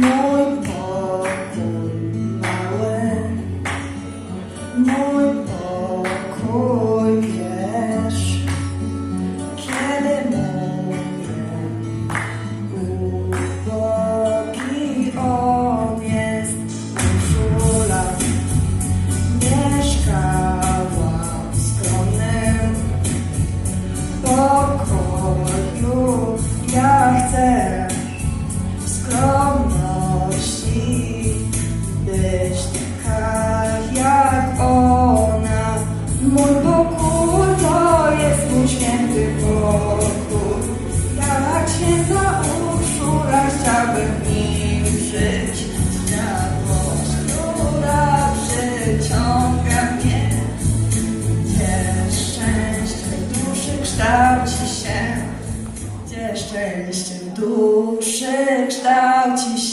Mój pokój mały, mój pokój wiesz, kiedy mówię, ubogi on jest. Mieszkała w pokoju, ja chcę. kształci się, gdzie szczęście duszy kształci się.